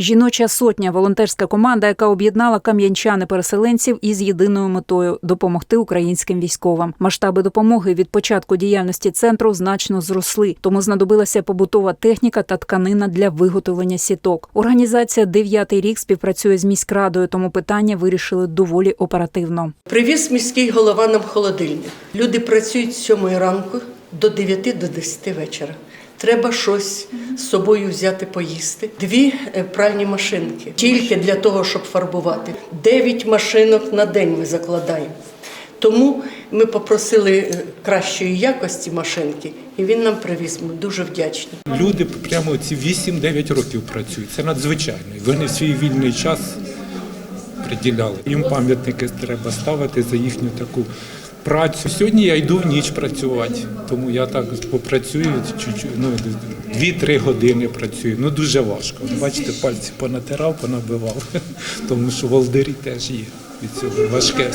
Жіноча сотня волонтерська команда, яка об'єднала кам'янчани-переселенців із єдиною метою допомогти українським військовим. Масштаби допомоги від початку діяльності центру значно зросли, тому знадобилася побутова техніка та тканина для виготовлення сіток. Організація дев'ятий рік співпрацює з міськрадою, тому питання вирішили доволі оперативно. Привіз міський голова нам холодильник. Люди працюють з 7 ранку до 9 до 10 вечора. Треба щось з собою взяти поїсти. Дві е, пральні машинки тільки для того, щоб фарбувати. Дев'ять машинок на день ми закладаємо. Тому ми попросили е, кращої якості машинки, і він нам привіз. Ми дуже вдячні. Люди прямо ці 8-9 років працюють. Це надзвичайно. Вони свій вільний час приділяли. Їм пам'ятники треба ставити за їхню таку працю. Сьогодні я йду в ніч працювати, тому я так попрацюю чуть-чуть, ну, 2-3 години працюю. Ну дуже важко. Бачите, пальці понатирав, понабивав, тому що волдирі теж є від цього важке.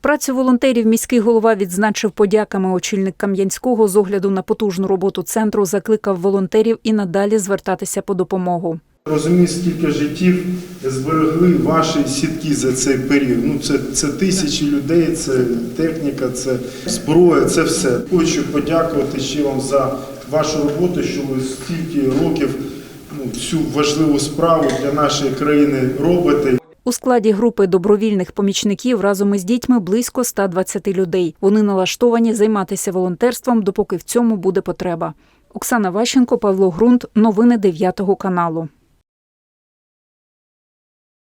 Працю волонтерів міський голова відзначив подяками. Очільник Кам'янського з огляду на потужну роботу центру закликав волонтерів і надалі звертатися по допомогу. Розумію, скільки життів зберегли ваші сітки за цей період. Ну це, це тисячі людей, це техніка, це зброя, це все. Хочу подякувати ще вам за вашу роботу, що ви стільки років ну, цю важливу справу для нашої країни робите. У складі групи добровільних помічників разом із дітьми близько 120 людей. Вони налаштовані займатися волонтерством, допоки в цьому буде потреба. Оксана Ващенко, Павло Грунт. Новини 9 каналу.